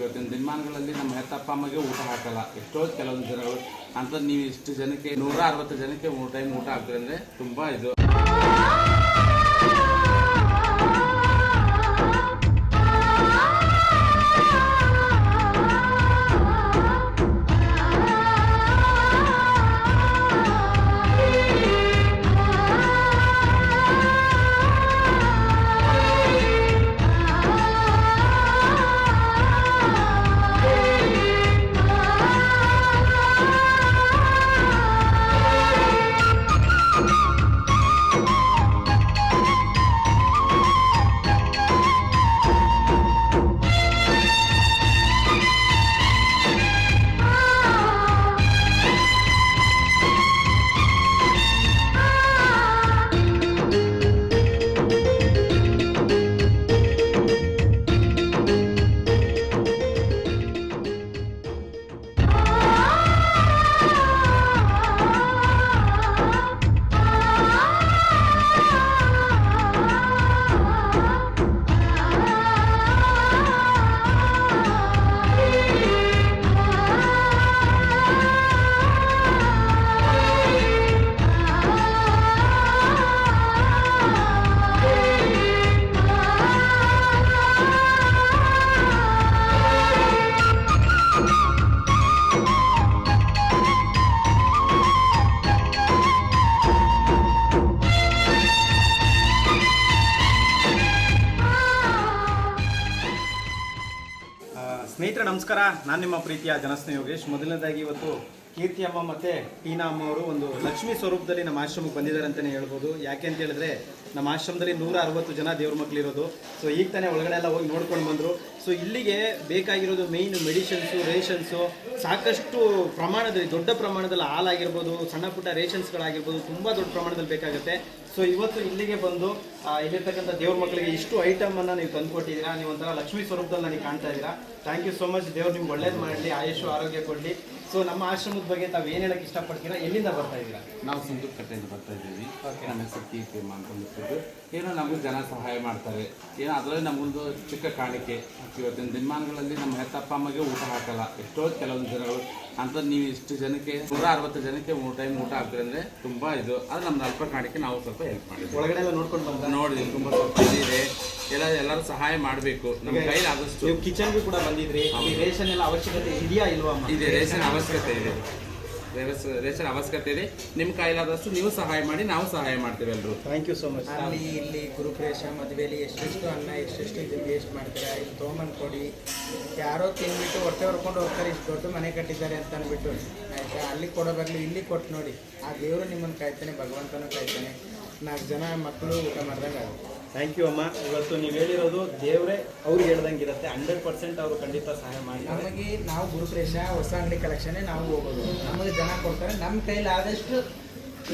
ಇವತ್ತಿನ ದಿನಮಾನಗಳಲ್ಲಿ ನಮ್ಮ ಹೆತ್ತಪ್ಪ ಅಮ್ಮಗೆ ಊಟ ಹಾಕಲ್ಲ. ಎಷ್ಟೋ ಕೆಲವೊಂದು ಜನಗಳು, ಅಂತ ನೀವು ಇಷ್ಟು ಜನಕ್ಕೆ ನೂರ ಅರವತ್ತು ಜನಕ್ಕೆ ಮೂರು ಟೈಮ್ ಊಟ ಹಾಕ್ತೀರಂದ್ರೆ ಅಂದರೆ ತುಂಬ ಇದು. ಸ್ನೇಹಿತರೆ, ನಮಸ್ಕಾರ. ನಾನು ನಿಮ್ಮ ಪ್ರೀತಿಯ ಜನಸ್ನೇಹ ಯೋಗೇಶ್. ಮೊದಲನೇದಾಗಿ ಇವತ್ತು ಕೀರ್ತಿ ಅಮ್ಮ ಮತ್ತು ಟೀನಾ ಅಮ್ಮ ಅವರು ಒಂದು ಲಕ್ಷ್ಮೀ ಸ್ವರೂಪದಲ್ಲಿ ನಮ್ಮ ಆಶ್ರಮಕ್ಕೆ ಬಂದಿದ್ದಾರೆ ಅಂತಲೇ ಹೇಳ್ಬೋದು. ಯಾಕೆ ಅಂತ ಹೇಳಿದ್ರೆ ನಮ್ಮ ಆಶ್ರಮದಲ್ಲಿ ನೂರ ಅರವತ್ತು ಜನ ದೇವ್ರ ಮಕ್ಕಳಿರೋದು ಸೊ ಈಗ ತಾನೇ ಒಳಗಡೆ ಎಲ್ಲ ಹೋಗಿ ನೋಡ್ಕೊಂಡು ಬಂದರು. ಸೊ ಇಲ್ಲಿಗೆ ಬೇಕಾಗಿರೋದು ಮೇಯ್ನ್ ಮೆಡಿಷನ್ಸು ರೇಷನ್ಸು ಸಾಕಷ್ಟು ಪ್ರಮಾಣದಲ್ಲಿ, ದೊಡ್ಡ ಪ್ರಮಾಣದಲ್ಲಿ ಹಾಲಾಗಿರ್ಬೋದು, ಸಣ್ಣ ಪುಟ್ಟ ರೇಷನ್ಸ್ಗಳಾಗಿರ್ಬೋದು ತುಂಬ ದೊಡ್ಡ ಪ್ರಮಾಣದಲ್ಲಿ ಬೇಕಾಗುತ್ತೆ. ಸೊ ಇವತ್ತು ಇಲ್ಲಿಗೆ ಬಂದು ಇಲ್ಲಿರ್ತಕ್ಕಂಥ ದೇವ್ರ ಮಕ್ಕಳಿಗೆ ಇಷ್ಟು ಐಟಮನ್ನು ನೀವು ತಂದುಕೊಟ್ಟಿದ್ದೀರಾ ನೀವು ಒಂಥರ ಲಕ್ಷ್ಮೀ ಸ್ವರೂಪದಲ್ಲಿ ನನಗೆ ಕಾಣ್ತಾ ಇದ್ದೀರಾ. ಥ್ಯಾಂಕ್ ಯು ಸೋ ಮಚ್ ದೇವ್ರು ನಿಮ್ಗೆ ಒಳ್ಳೇದು ಮಾಡಲಿ ಆಯುಷು ಆರೋಗ್ಯ ಕೊಡಲಿ. ಸೊ ನಮ್ಮ ಆಶ್ರಮದ ಬಗ್ಗೆ ತಾವು ಏನು ಹೇಳಕ್ಕೆ ಇಷ್ಟಪಡ್ತೀರಾ? ಎಲ್ಲಿಂದ ಬರ್ತಾ ಇದೀರಾ ನಾವು ಸಂದೂರ್ ಕಟ್ಟೆಯಿಂದ ಬರ್ತಾ ಇದ್ದೀವಿ. ನನ್ನ ನಮ್ಮ ಹೆಸರು ಟಿ. ಪ್ರೇಮ ಅಂತ ಅಂದ್ಬಿಟ್ಟು ಏನೋ ನಮಗೂ ಜನ ಸಹಾಯ ಮಾಡ್ತಾರೆ. ಏನೋ ಅದರಲ್ಲಿ ನಮಗೊಂದು ಚಿಕ್ಕ ಕಾಣಿಕೆ. ಇವತ್ತಿನ ದಿನಮಾನಗಳಲ್ಲಿ ನಮ್ಮ ಹೆತ್ತಪ್ಪ ಅಮ್ಮಗೆ ಊಟ ಹಾಕಲ್ಲ. ಎಷ್ಟೋ ಕೆಲವೊಂದು ಜನಗಳು ಅಂತ ನೀವು ಇಷ್ಟು ಜನಕ್ಕೆ ನೂರ ಅರವತ್ತು ಜನಕ್ಕೆ ಮೂರು ಟೈಮ್ ಊಟ ಹಾಕ್ತಾರೆ ಅಂದರೆ ತುಂಬ ಇದು. ಅದು ನಮ್ಮ ಅಲ್ಪ ಕಾಣಿಕೆ ನಾವು ಸ್ವಲ್ಪ ಹೆಲ್ಪ್ ಮಾಡಿ ಒಳಗಡೆ ಎಲ್ಲ ನೋಡ್ಕೊಂಡು ಬಂದ? ನೋಡಿ ತುಂಬ ಸ್ವಲ್ಪ ಎಲ್ಲ ಎಲ್ಲರೂ ಸಹಾಯ ಮಾಡಬೇಕು. ನಮ್ಮ ಕೈಲಿ ಆದಷ್ಟು ನೀವು ಕಿಚನ್ಗೂ ಕೂಡ ಬಂದಿದ್ರಿ. ಈ ರೇಷನ್ ಎಲ್ಲ ಅವಶ್ಯಕತೆ ಇದೆಯಾ ಇಲ್ವಾ ಅಮ್ಮ ಇದೆ ರೇಷನ್ ಅವಶ್ಯಕತೆ ಇದೆ. ರೇಷನ್ ರೇಷನ್ ಅವಶ್ಯಕತೆ ಇದೆ. ನಿಮ್ಮ ಕೈಲಾದಷ್ಟು ನೀವು ಸಹಾಯ ಮಾಡಿ ನಾವು ಸಹಾಯ ಮಾಡ್ತೇವೆ ಎಲ್ಲರೂ ಥ್ಯಾಂಕ್ ಯು ಸೋ ಮಚ್ ಅಲ್ಲಿ ಇಲ್ಲಿ ಗುರುಪ್ರೇಷ ಮದುವೆಲಿ ಎಷ್ಟೆಷ್ಟು ಅನ್ನ ಎಷ್ಟೆಷ್ಟು ಇದು ವೇಸ್ಟ್ ಮಾಡ್ತೀರಾ? ಇಲ್ಲಿ ತೊಗೊಂಬಂದು ಕೊಡಿ. ಯಾರೋ ತಿಂದ್ಬಿಟ್ಟು ಹೊಟ್ಟೆ ಹೊರ್ಕೊಂಡು ಹೋಗ್ತಾರೆ ಇಷ್ಟು ದೊಡ್ಡ ಮನೆ ಕಟ್ಟಿದ್ದಾರೆ ಅಂತ ಅಂದ್ಬಿಟ್ಟು. ಆಯ್ತಾ? ಅಲ್ಲಿ ಕೊಡೋ ಬದಲು ಇಲ್ಲಿ ಕೊಟ್ಟು ನೋಡಿ. ಆ ದೇವರು ನಿಮ್ಮನ್ನು ಕಾಯ್ತಾನೆ ಭಗವಂತನೂ ಕಾಯ್ತಾನೆ. ನಾಲ್ಕು ಜನ ಮಕ್ಕಳು ಊಟ ಮಾಡ್ದಂಗೆ ಆಗುತ್ತೆ. ಥ್ಯಾಂಕ್ ಯು ಅಮ್ಮ. ಇವತ್ತು ನೀವು ಹೇಳಿರೋದು ದೇವರೇ ಅವ್ರು ಹೇಳ್ದಂಗೆ ಇರುತ್ತೆ. ಹಂಡ್ರೆಡ್ ಪರ್ಸೆಂಟ್ ಅವರು ಖಂಡಿತ ಸಹಾಯ ಮಾಡಿ ನಮಗೆ ನಾವು ಗುರುಪ್ರೇಷ ಹೊಸ ಅಂಗಡಿ ಕಲೆಕ್ಷನ್ ನಾವು ಹೋಗೋದು. ನಮಗೆ ಜನ ಕೊಡ್ತಾರೆ. ನಮ್ಮ ಕೈಲಿ ಆದಷ್ಟು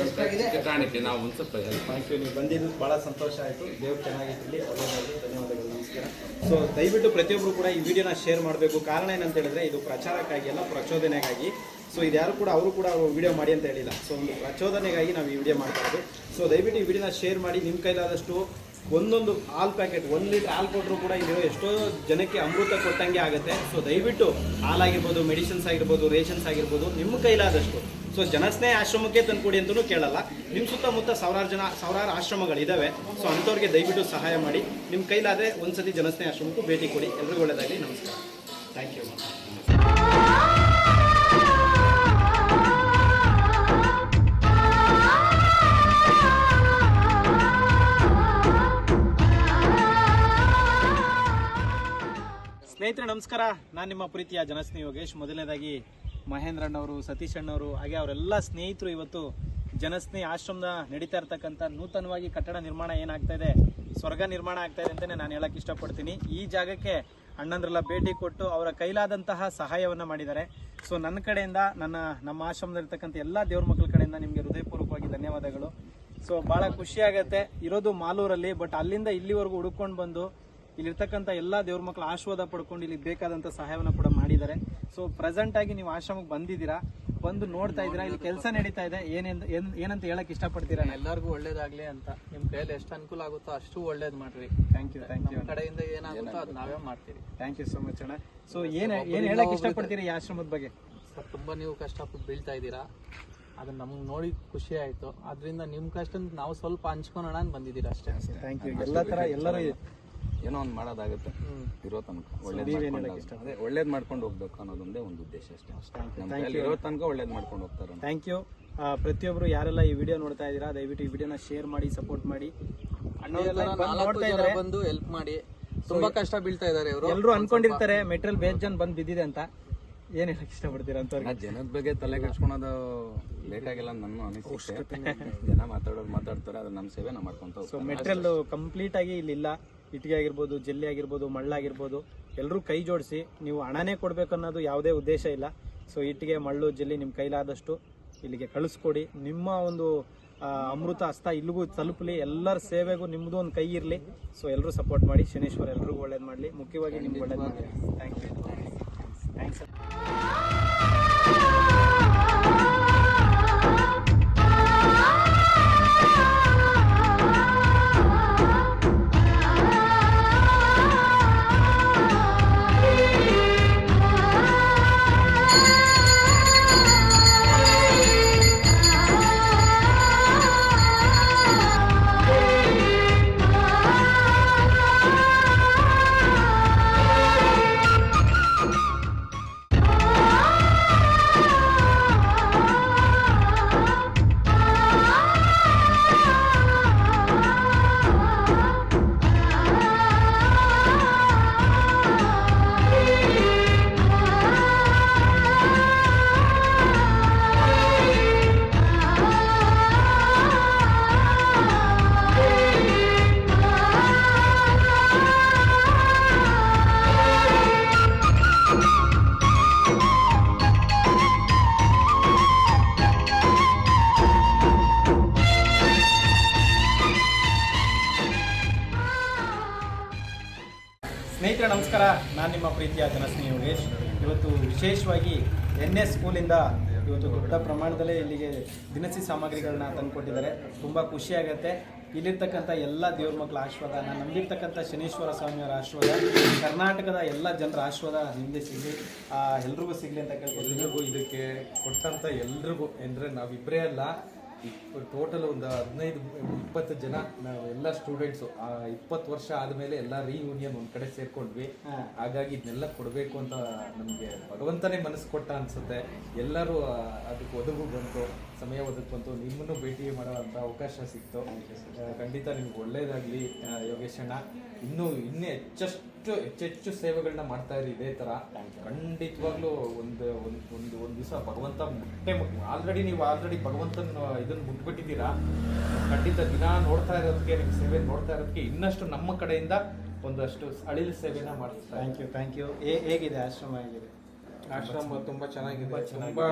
ಎಷ್ಟಾಗಿದೆ ಕಾಣಿಕೆ ನಾವು ಒಂದು ಸ್ವಲ್ಪ ಥ್ಯಾಂಕ್ ಯು ನೀವು ಬಂದಿದ್ದು ಭಾಳ ಸಂತೋಷ ಆಯಿತು. ದೇವ್ರು ಚೆನ್ನಾಗಿರಲಿ ಒಳ್ಳೆಯದಾಗಲಿ ಧನ್ಯವಾದಗಳು. ನಮಸ್ಕಾರ. ಸೊ ದಯವಿಟ್ಟು ಪ್ರತಿಯೊಬ್ಬರು ಕೂಡ ಈ ವಿಡಿಯೋನ ಶೇರ್ ಮಾಡಬೇಕು. ಕಾರಣ ಏನಂತ ಹೇಳಿದ್ರೆ ಇದು ಪ್ರಚಾರಕ್ಕಾಗಿ ಅಲ್ಲ ಪ್ರಚೋದನೆಗಾಗಿ. ಸೊ ಇದು ಯಾರು ಕೂಡ ಅವರು ಕೂಡ ವಿಡಿಯೋ ಮಾಡಿ ಅಂತ ಹೇಳಿಲ್ಲ. ಸೊ ಒಂದು ಪ್ರಚೋದನೆಗಾಗಿ ನಾವು ಈ ವಿಡಿಯೋ ಮಾಡ್ತಾ ಇದ್ದೀವಿ ಸೊ ದಯವಿಟ್ಟು ಈ ವಿಡಿಯೋನ ಶೇರ್ ಮಾಡಿ. ನಿಮ್ಮ ಕೈಲಾದಷ್ಟು ಒಂದೊಂದು ಹಾಲ್ ಪ್ಯಾಕೆಟ್, ಒಂದು ಲೀಟರ್ ಹಾಲು ಕೊಟ್ಟರು ಕೂಡ ಇದು ಎಷ್ಟೋ ಜನಕ್ಕೆ ಅಮೃತ ಕೊಟ್ಟಂಗೆ ಆಗುತ್ತೆ. ಸೊ ದಯವಿಟ್ಟು ಹಾಲಾಗಿರ್ಬೋದು, ಮೆಡಿಸಿನ್ಸ್ ಆಗಿರ್ಬೋದು, ರೇಷನ್ಸ್ ಆಗಿರ್ಬೋದು, ನಿಮ್ಮ ಕೈಲಾದಷ್ಟು. ಸೊ ಜನಸ್ನೇಹ ಆಶ್ರಮಕ್ಕೆ ತಂದುಕೊಡಿ ಅಂತಲೂ ಕೇಳಲ್ಲ. ನಿಮ್ಮ ಸುತ್ತಮುತ್ತ ಸಾವಿರಾರು ಜನ, ಸಾವಿರಾರು ಆಶ್ರಮಗಳಿದ್ದಾವೆ ಸೊ ಅಂಥವ್ರಿಗೆ ದಯವಿಟ್ಟು ಸಹಾಯ ಮಾಡಿ. ನಿಮ್ಮ ಕೈಲಾದರೆ ಒಂದ್ಸತಿ ಜನಸ್ನೇಹ ಆಶ್ರಮಕ್ಕೂ ಭೇಟಿ ಕೊಡಿ. ಎಲ್ರಿಗೂ ಒಳ್ಳೆಯದಾಗಲಿ ನಮಸ್ಕಾರ. ಥ್ಯಾಂಕ್ ಯು ಸ್ನೇಹಿತರೆ, ನಮಸ್ಕಾರ. ನಾನು ನಿಮ್ಮ ಪ್ರೀತಿಯ ಜನಸ್ನೇಹಿ ಯೋಗೇಶ್. ಮೊದಲನೇದಾಗಿ ಮಹೇಂದ್ರ ಅಣ್ಣವರು, ಸತೀಶ್ ಅಣ್ಣವರು, ಹಾಗೆ ಅವರೆಲ್ಲ ಸ್ನೇಹಿತರು ಇವತ್ತು ಜನಸ್ನೇಹಿ ಆಶ್ರಮದ ನಡೀತಾ ಇರ್ತಕ್ಕಂಥ ನೂತನವಾಗಿ ಕಟ್ಟಡ ನಿರ್ಮಾಣ ಏನಾಗ್ತಾ ಇದೆ, ಸ್ವರ್ಗ ನಿರ್ಮಾಣ ಆಗ್ತಾ ಇದೆ ಅಂತಲೇ ನಾನು ಹೇಳಕ್ಕೆ ಇಷ್ಟಪಡ್ತೀನಿ. ಈ ಜಾಗಕ್ಕೆ ಅಣ್ಣಂದ್ರೆಲ್ಲ ಭೇಟಿ ಕೊಟ್ಟು ಅವರ ಕೈಲಾದಂತಹ ಸಹಾಯವನ್ನು ಮಾಡಿದ್ದಾರೆ. ಸೊ ನನ್ನ ಕಡೆಯಿಂದ, ನನ್ನ, ನಮ್ಮ ಆಶ್ರಮದಲ್ಲಿರ್ತಕ್ಕಂಥ ಎಲ್ಲ ದೇವ್ರ ಮಕ್ಕಳ ಕಡೆಯಿಂದ ನಿಮಗೆ ಹೃದಯಪೂರ್ವಕವಾಗಿ ಧನ್ಯವಾದಗಳು. ಸೊ ಭಾಳ ಖುಷಿಯಾಗತ್ತೆ ಇರೋದು ಮಾಲೂರಲ್ಲಿ ಬಟ್ ಅಲ್ಲಿಂದ ಇಲ್ಲಿವರೆಗೂ ಹುಡುಕೊಂಡು ಬಂದು ಇಲ್ಲಿರ್ತಕ್ಕಂಥ ಎಲ್ಲ ದೇವ್ರ ಮಕ್ಕಳು ಆಶೀರ್ವಾದ ಪಡ್ಕೊಂಡು ಇಲ್ಲಿ ಬೇಕಾದಂಥ ಸಹಾಯವನ್ನು ಕೂಡ ಮಾಡಿದ್ದಾರೆ. ಸೊ ಪ್ರೆಸೆಂಟ್ ಆಗಿ ನೀವು ಆಶ್ರಮಕ್ಕೆ ಬಂದಿದ್ದೀರಾ? ಬಂದು ನೋಡ್ತಾ ಇದ್ದೀರಾ? ಇಲ್ಲಿ ಕೆಲಸ ನಡೀತಾ ಇದೆ. ಏನೇನ್ ಏನ್- ಏನಂತ ಹೇಳಕ್ ಇಷ್ಟಪಡ್ತೀರಾ? ಎಲ್ಲರಿಗೂ ಒಳ್ಳೇದಾಗ್ಲಿ ಅಂತ. ನಿಮ್ ಕೈಯಲ್ಲಿ ಎಷ್ಟು ಅನುಕೂಲ ಆಗುತ್ತೋ ಅಷ್ಟು ಒಳ್ಳೇದ್ ಮಾಡ್ರಿ. ಥ್ಯಾಂಕ್ ಯು ಥ್ಯಾಂಕ್ ಯು ಕಡೆಯಿಂದ ಏನಾಗುತ್ತೋ ಅದು ನಾವೇ ಮಾಡ್ತೀವಿ. ಥ್ಯಾಂಕ್ ಯು ಸೋ ಮಚ್ ಅಣ್ಣ. ಸೊ ಏನ್ ಏನ್ ಹೇಳಕ್ ಇಷ್ಟಪಡ್ತೀರಾ ಈ ಆಶ್ರಮದ ಬಗ್ಗೆ? ಸರ್ ತುಂಬಾ ನೀವು ಕಷ್ಟಪಟ್ಟು ಬೀಳ್ತಾ ಇದ್ದೀರಾ. ಅದನ್ನ ನಮ್ಗೆ ನೋಡಿ ಖುಷಿ ಆಯ್ತು. ಅದರಿಂದ ನಿಮ್ ಕಷ್ಟ ನಾವು ಸ್ವಲ್ಪ ಹಂಚ್ಕೊಳೋಣ ಅಂತ ಬಂದಿದ್ದೀರಾ ಅಷ್ಟೇ. ಥ್ಯಾಂಕ್ ಯು ಎಲ್ಲ ತರ ಎಲ್ಲರೂ ಏನೋ ಒಂದು ಮಾಡೋದಾಗುತ್ತೆ. ಇರೋ ತನಕ ಒಳ್ಳೇದು ಅದೇ ಒಳ್ಳೇದ್ ಮಾಡ್ಕೊಂಡು ಹೋಗ್ಬೇಕು ಅನ್ನೋದೊಂದೇ ಒಂದು ಉದ್ದೇಶ ಅಷ್ಟೇ. ಇರೋ ತನಕ ಒಳ್ಳೇದು ಮಾಡ್ಕೊಂಡು ಹೋಗ್ತಾರೆ ಥ್ಯಾಂಕ್ ಯು ಪ್ರತಿಯೊಬ್ರು ಯಾರೆಲ್ಲ ಈ ವಿಡಿಯೋ ನೋಡ್ತಾ ಇದ್ದೀರಾ ದಯವಿಟ್ಟು ಈ ವಿಡಿಯೋನ ಶೇರ್ ಮಾಡಿ ಸಪೋರ್ಟ್ ಮಾಡಿ. ಬಂದು ನೋಡ್ತಾ ಇದ್ದಾರೆ. ಬಂದು ಹೆಲ್ಪ್ ಮಾಡಿ. ತುಂಬಾ ಕಷ್ಟ ಬೀಳ್ತಾ ಇದಾರೆ ಇವರು. ಎಲ್ಲರೂ ಅನ್ಕೊಂಡಿರ್ತಾರೆ ಮೆಟೀರಿಯಲ್ ಬೇಸ್ ಜನ ಬಂದ್ ಬಿದ್ದಿದೆ ಅಂತ. ಏನ್ ಹೇಳಕ್ ಇಷ್ಟಪಡ್ತೀರಾ ಅಂತ ಜನದ ಬಗ್ಗೆ ತಲೆ ಕೆಡ್ಸ್ಕೊಳೋದು ಬೇಕಾಗಿಲ್ಲ ನನ್ನ ಅನಿಸಿಕೆ ಜನ ಮಾತಾಡೋದು ಮಾತಾಡ್ತಾರೆ ಅದ್ರ ನಮ್ಮ ಸೇವೆ ನಾವು ಮಾಡ್ಕೊಂತ ಮೆಟ್ರಲ್ ಮೆಟೀರಿಯಲ್ ಕಂಪ್ಲೀಟ್ ಆಗಿ ಇಲ್ಲಿ ಇಲ್ಲ ಇಟ್ಟಿಗೆ ಆಗಿರ್ಬೋದು, ಜಲ್ಲಿ ಆಗಿರ್ಬೋದು, ಮಳ್ಳಾಗಿರ್ಬೋದು ಎಲ್ಲರೂ ಕೈ ಜೋಡಿಸಿ ನೀವು ಹಣನೇ ಕೊಡ್ಬೇಕು ಅನ್ನೋದು ಯಾವುದೇ ಉದ್ದೇಶ ಇಲ್ಲ. ಸೊ ಇಟ್ಟಿಗೆ, ಮಳ್ಳು, ಜಲ್ಲಿ ನಿಮ್ಮ ಕೈಲಾದಷ್ಟು ಇಲ್ಲಿಗೆ ಕಳಿಸ್ಕೊಡಿ. ನಿಮ್ಮ ಒಂದು ಅಮೃತ ಹಸ್ತ ಇಲ್ಲಿಗೂ ತಲುಪಲಿ, ಎಲ್ಲರ ಸೇವೆಗೂ ನಿಮ್ಮದು ಒಂದು ಕೈ ಇರಲಿ. ಸೊ ಎಲ್ಲರೂ ಸಪೋರ್ಟ್ ಮಾಡಿ, ಶನೇಶ್ವರ ಎಲ್ಲರಿಗೂ ಒಳ್ಳೇದು ಮಾಡಲಿ. ಮುಖ್ಯವಾಗಿ ನಿಮ್ಗೆ ಒಳ್ಳೇದು ಮಾಡಲಿ. ಥ್ಯಾಂಕ್ ಯು ನಿಮ್ಮ ಪ್ರೀತಿಯ ಜನಸ್ನೇಹಿ ಯೋಗೇಶ್. ಇವತ್ತು ವಿಶೇಷವಾಗಿ ಎನ್ ಎಸ್ ಸ್ಕೂಲಿಂದ ಇವತ್ತು ದೊಡ್ಡ ಪ್ರಮಾಣದಲ್ಲೇ ಇಲ್ಲಿಗೆ ದಿನಸಿ ಸಾಮಗ್ರಿಗಳನ್ನ ತಂದುಕೊಟ್ಟಿದ್ದಾರೆ. ತುಂಬ ಖುಷಿಯಾಗತ್ತೆ ಇಲ್ಲಿರ್ತಕ್ಕಂಥ ಎಲ್ಲ ದೇವ್ರ ಮಕ್ಕಳ ಆಶೀರ್ವಾದ ನಾನು ನಂಬಿರ್ತಕ್ಕಂಥ ಶನೀಶ್ವರ ಸ್ವಾಮಿಯವರ ಆಶೀರ್ವಾದ, ಕರ್ನಾಟಕದ ಎಲ್ಲ ಜನರ ಆಶೀರ್ವಾದ ನಿಮ್ಮದೇ ಸಿಗಲಿ ಎಲ್ರಿಗೂ ಸಿಗಲಿ ಅಂತ ಎಲ್ರಿಗೂ ಇದಕ್ಕೆ ಕೊಟ್ಟಂಥ ಎಲ್ರಿಗೂ, ಅಂದರೆ ನಾವಿಬ್ಬರೇ ಅಲ್ಲ ಟೋಟಲ್ ಒಂದು ಹದಿನೈದು ಇಪ್ಪತ್ತು ಜನ ನಾವು ಎಲ್ಲ ಸ್ಟೂಡೆಂಟ್ಸು ಇಪ್ಪತ್ತು ವರ್ಷ ಆದಮೇಲೆ ಎಲ್ಲ ರೀಯೂನಿಯನ್ ಒಂದು ಕಡೆ ಸೇರ್ಕೊಂಡ್ವಿ. ಹಾಗಾಗಿ ಇದನ್ನೆಲ್ಲ ಕೊಡಬೇಕು ಅಂತ ನಮಗೆ ಭಗವಂತನೇ ಮನಸ್ಸು ಕೊಟ್ಟ ಅನ್ಸುತ್ತೆ. ಎಲ್ಲರೂ ಅದಕ್ಕೆ ಒದಗು ಬಂತು ಸಮಯ ಒದಗಿ ಬಂತು ನಿಮ್ಮನ್ನು ಭೇಟಿ ಮಾಡುವಂಥ ಅವಕಾಶ ಸಿಕ್ತು. ಖಂಡಿತ ನಿಮ್ಗೆ ಒಳ್ಳೇದಾಗಲಿ ಯೋಗೇಶಣ್ಣ. ಇನ್ನೂ ಇನ್ನೂ ಹೆಚ್ಚಷ್ಟು ಹೆಚ್ಚೆಚ್ಚು ಸೇವೆಗಳನ್ನ ಮಾಡ್ತಾ ಇರಿ ಇದೇ ತರ. ಖಂಡಿತವಾಗ್ಲೂ ಒಂದು ಒಂದು ಒಂದು ಒಂದು ದಿವಸ ಭಗವಂತ ಮುಟ್ಟೆ ಆಲ್ರೆಡಿ ನೀವು ಆಲ್ರೆಡಿ ಭಗವಂತನ ಇದನ್ನ ಮುಟ್ಬಿಟ್ಟಿದ್ದೀರಾ? ಖಂಡಿತ ದಿನ ನೋಡ್ತಾ ಇರೋದಕ್ಕೆ ನಿಮ್ಮ ಸೇವೆ ನೋಡ್ತಾ ಇರೋದಕ್ಕೆ ಇನ್ನಷ್ಟು ನಮ್ಮ ಕಡೆಯಿಂದ ಒಂದಷ್ಟು ಅಳಿಲು ಸೇವೆನ ಮಾಡ್ತಾರೆ ಥ್ಯಾಂಕ್ ಯು ಥ್ಯಾಂಕ್ ಯು ಹೇಗಿದೆ ಆಶ್ರಮ ಹೇಗಿದೆ? ಆಶ್ರಮ ತುಂಬಾ ಚೆನ್ನಾಗಿದೆ ತುಂಬಾ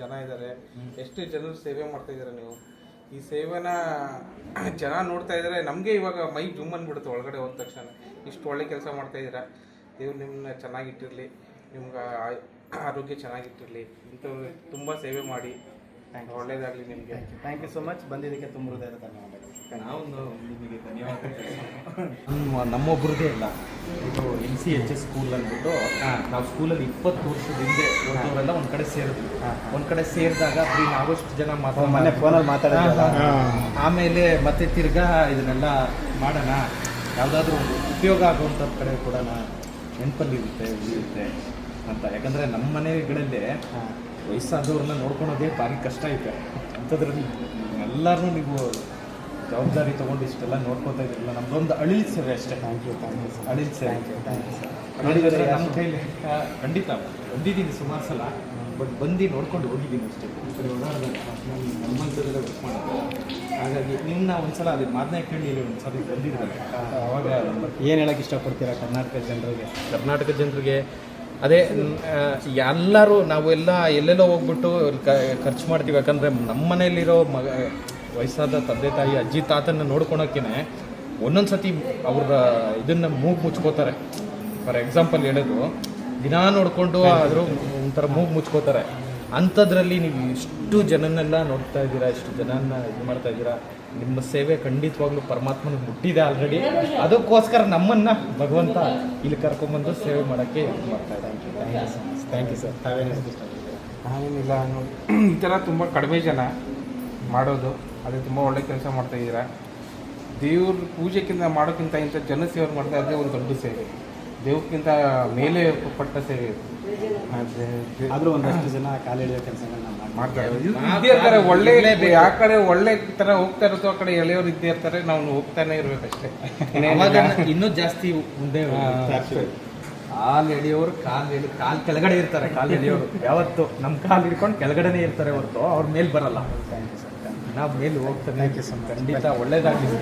ಜನ ಇದ್ದಾರೆ. ಎಷ್ಟು ಜನರು ಸೇವೆ ಮಾಡ್ತಾ ಇದ್ದಾರೆ ನೀವು? ಈ ಸೇವೆನ ಜನ ನೋಡ್ತಾ ಇದ್ದಾರೆ ನಮಗೆ ಇವಾಗ ಮೈ ಜುಮ್ ಅಂದ್ಬಿಡುತ್ತೆ ಒಳಗಡೆ ಹೋದ ತಕ್ಷಣ. ಇಷ್ಟು ಒಳ್ಳೆ ಕೆಲಸ ಮಾಡ್ತಾ ಇದ್ರೆ ದೇವ್ರು ನಿಮ್ಮನ್ನ ಚೆನ್ನಾಗಿಟ್ಟಿರಲಿ ನಿಮ್ಗೆ ಆರೋಗ್ಯ ಚೆನ್ನಾಗಿಟ್ಟಿರಲಿ ಇಂಥವ್ರು ತುಂಬ ಸೇವೆ ಮಾಡಿ. ಒಳ್ಳೇದಾಗಲಿ ನಿಮಗೆ. ಥ್ಯಾಂಕ್ ಯು ಸೊ ಮಚ್ ಬಂದಿದ್ದಕ್ಕೆ ತುಂಬ ಹೃದಯದ ಧನ್ಯವಾದಗಳು. ನಾವು ನಿಮಗೆ ಧನ್ಯವಾದ ನಮ್ಮೊಬ್ಬರದೇ ಇಲ್ಲ. ಇದು N C H S school ಅಂದ್ಬಿಟ್ಟು ನಾವು ಸ್ಕೂಲಲ್ಲಿ ಇಪ್ಪತ್ತು ವರ್ಷದ ಹಿಂದೆ ಓದೋರೆಲ್ಲ ಒಂದು ಕಡೆ ಸೇರಿದ್ವಿ. ಒಂದು ಕಡೆ ಸೇರಿದಾಗ ಬರೀ ನಾವಷ್ಟು ಜನ ಮಾತ್ರ ಮನೆ ಫೋನಲ್ಲಿ ಮಾತಾಡೋಣ ಆಮೇಲೆ ಮತ್ತೆ ತಿರ್ಗಾ ಇದನ್ನೆಲ್ಲ ಮಾಡೋಣ. ಯಾವುದಾದ್ರೂ ಒಂದು ಉಪಯೋಗ ಆಗುವಂಥ ಕಡೆ ಕೊಡೋಣ. ನೆನಪಲ್ಲಿ ಇರುತ್ತೆ ಉಳಿಯುತ್ತೆ ಅಂತ. ಯಾಕಂದರೆ ನಮ್ಮ ಮನೆಗಳಲ್ಲಿ ವಯಸ್ಸಾದವ್ರನ್ನ ನೋಡ್ಕೊಳೋದೇ ಭಾರಿ ಕಷ್ಟ ಐತೆ. ಅಂಥದ್ರಲ್ಲಿ ಎಲ್ಲರೂ ನೀವು ಜವಾಬ್ದಾರಿ ತೊಗೊಂಡು ಇಷ್ಟೆಲ್ಲ ನೋಡ್ಕೊತಾ ಇದ್ರಲ್ಲ ನಮ್ದೊಂದು ಅಳಿಲ್ ಸರ್ ಅಷ್ಟೇ. ಥ್ಯಾಂಕ್ ಯು ಥ್ಯಾಂಕ್ ಯು ಅಳಿಲ್ ಸೇವೆ ನೋಡಿದರೆ ನಮ್ಮ ಕೈಲಿ ಖಂಡಿತ ಬಂದಿದ್ದೀನಿ ಸುಮಾರು ಸಲ ಬಟ್ ಬಂದು ನೋಡ್ಕೊಂಡು ಹೋಗಿದ್ದೀನಿ ಅಷ್ಟೇ. ನಮ್ಮಂಥದ್ದೆಲ್ಲ ವರ್ಕ್ ಮಾಡೋದು. ಹಾಗಾಗಿ ನಿನ್ನ ಒಂದ್ಸಲ ಅದು ಮಾದನೇ ಕೇಳಿ ಒಂದ್ಸಲ ಬಂದಿದ್ದಾರೆ ಅವಾಗ ಏನು ಹೇಳೋಕ್ಕೆ ಇಷ್ಟಪಡ್ತೀರಾ ಕರ್ನಾಟಕ ಜನರಿಗೆ? ಕರ್ನಾಟಕ ಜನರಿಗೆ ಅದೇ ಎಲ್ಲರೂ ನಾವು ಎಲ್ಲ ಎಲ್ಲೆಲ್ಲೋ ಹೋಗ್ಬಿಟ್ಟು ಕ- ಖರ್ಚು ಮಾಡ್ತೀವಿ. ಯಾಕಂದರೆ ನಮ್ಮ ಮನೆಯಲ್ಲಿರೋ ಮಗ ವಯಸ್ಸಾದ ತಂದೆ ತಾಯಿ ಅಜ್ಜಿ ತಾತನ ನೋಡ್ಕೊಳಕ್ಕೇನೆ ಒಂದೊಂದು ಸತಿ ಅವ್ರ ಇದನ್ನು ಮೂಗು ಮುಚ್ಕೋತಾರೆ. ಫಾರ್ ಎಕ್ಸಾಂಪಲ್ ಹೇಳೋದು ದಿನಾ ನೋಡಿಕೊಂಡು ಆದರೂ ಒಂಥರ ಮೂಗು ಮುಚ್ಕೋತಾರೆ. ಅಂಥದ್ರಲ್ಲಿ ನೀವು ಇಷ್ಟು ಜನನ್ನೆಲ್ಲ ನೋಡ್ತಾ ಇದ್ದೀರಾ ಇಷ್ಟು ಜನನ್ನ ಇದು ಮಾಡ್ತಾ ಇದ್ದೀರಾ ನಿಮ್ಮ ಸೇವೆ ಖಂಡಿತವಾಗ್ಲೂ ಪರಮಾತ್ಮನ ಮುಟ್ಟಿದೆ ಆಲ್ರೆಡಿ ಅದಕ್ಕೋಸ್ಕರ ನಮ್ಮನ್ನ ಭಗವಂತ ಇಲ್ಲಿ ಕರ್ಕೊಂಡ್ಬಂದು ಸೇವೆ ಮಾಡೋಕ್ಕೆ ಇದು ಮಾಡ್ತಾ ಇದ್ದಾರೆ ಥ್ಯಾಂಕ್ ಯು ಸರ್ ನೋಡಿ ಈ ಥರ ತುಂಬ ಕಡಿಮೆ ಜನ ಮಾಡೋದು ಅದು ತುಂಬ ಒಳ್ಳೆ ಕೆಲಸ ಮಾಡ್ತಾ ಇದ್ದೀರಾ? ದೇವ್ರ ಪೂಜೆಕ್ಕಿಂತ ಮಾಡೋಕ್ಕಿಂತ ಇಂಥ ಜನ ಸೇವೆ ಮಾಡ್ತಾ ಅದೇ ಒಂದು ದೊಡ್ಡ ಸೇವೆ. ದೇವ್ರಕ್ಕಿಂತ ಮೇಲೆ ಪಟ್ಟ ಸೇವೆ ಇದು. ಆದರೂ ಒಂದಷ್ಟು ಜನ ಕಾಲೆಳೆಯೋ ಕೆಲಸಗಳನ್ನ ಮಾಡಿ ಮಾಡ್ತಾರೆ. ಇದ್ದೇ ಇರ್ತಾರೆ ಒಳ್ಳೆ ಆ ಕಡೆ ಒಳ್ಳೆ ತರ ಹೋಗ್ತಾ ಇರುತ್ತೋ ಆ ಕಡೆ ಎಳೆಯವರು ಇದ್ದೇ ಇರ್ತಾರೆ ನಾವು ಹೋಗ್ತಾನೆ ಇರ್ಬೇಕಷ್ಟೇ. ಇನ್ನೂ ಜಾಸ್ತಿ ಮುಂದೆ ಕಾಲು ಕಾಲ್ ಎಳೆಯೋರು ಕಾಲು ಎಳಿ ಕಾಲು ಕೆಳಗಡೆ ಇರ್ತಾರೆ ಕಾಲು ಎಳೆಯೋರು. ಯಾವತ್ತು? ನಮ್ಮ ಕಾಲು ಹಿಡ್ಕೊಂಡು ಕೆಳಗಡೆನೇ ಇರ್ತಾರೆ ಹೊರತು ಅವ್ರ ಮೇಲ್ ಬರಲ್ಲ. ನಾವು ಮೇಲೆ ಹೋಗ್ತಾನೆ ಖಂಡಿತ ಒಳ್ಳೇದಾಗಲಿ.